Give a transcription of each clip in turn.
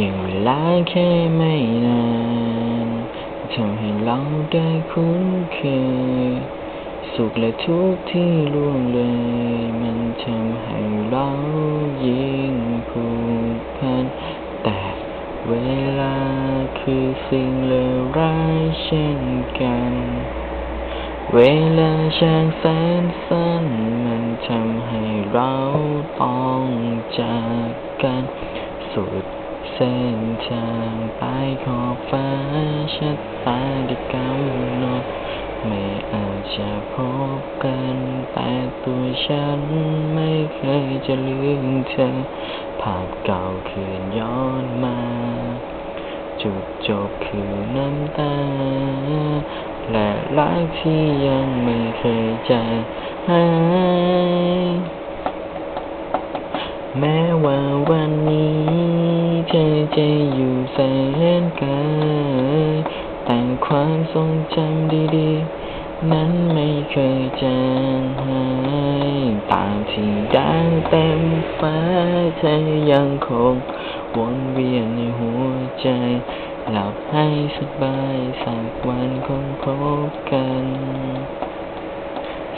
พียงเวลาแค่ไม่นานทำให้เราได้คุ้นเคย สุขและทุกข์ที่ล่วงเลย มันทำให้เรายิ่งผูกพัน แต่เวลาคือสิ่งเลวร้ายเช่นกัน เวลาช่างแสนสั้น มันทำให้เราต้องจากกันสุด เส้นทางปลายขอบฟ้าชะตาได้กำหนด ไม่อาจจะพบกัน แต่ตัวฉันไม่เคยจะลืมเธอ ภาพเก่าคืนย้อนมา จุดจบคือน้ำตา และรักที่ยังไม่เคยจางหาย แม้ว่าวันนี้ เธอจอยู่แสนไกลแต่ความทรงจำดีๆ นั้นไม่เคยจางหายตามที่ดาวเต็มฟ้าเธอยังคงวนเวียนในหัวใจ หลับให้สบายสักวันคงพบกัน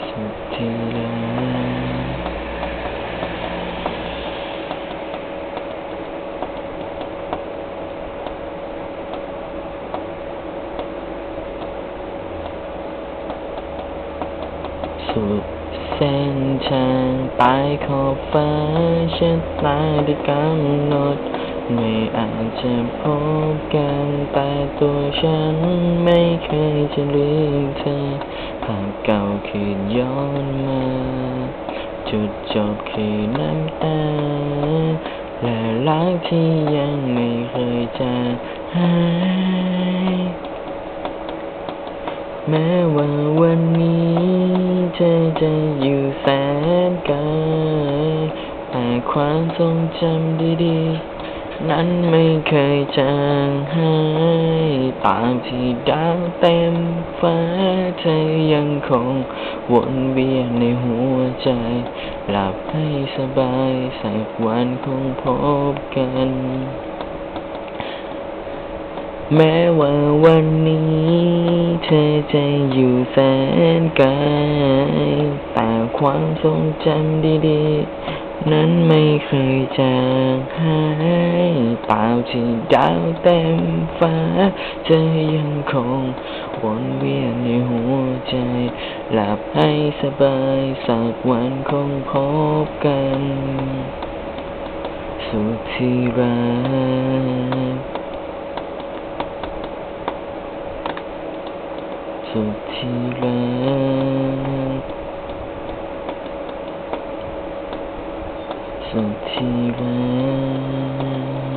สุดที่รัก สุดเส้นทางปลายขอบฟ้าฉันตาได้กำหนด ไม่อาจจะพบกันแต่ตัวฉันไม่เคยจะลืมเธอภาพเก่าคืนย้อนมา จุดจบคือน้ำตา และรักที่ยังไม่เคยจางหายแม้ว่าวันนี้ ธอจะอยู่แสนไกลแต่ความทรงจำดีๆ นั้นไม่เคยจางหายตามที่ดาวเต็มฟ้าเธอยังคงวนเวียนในหัวใจ หลับให้สบายสักวันคงพบกัน แม้ว่าวันนี้ ธอจะอยู่แสนไกลแต่ความทรงจำดีๆ นั้นไม่เคยจางหายตามที่ดาวเต็มฟ้า เธอยังคงวนเวียนในหัวใจ หลับให้สบายสักวันคงพบกัน สุดที่รัก สุดที่รักสุดที่รัก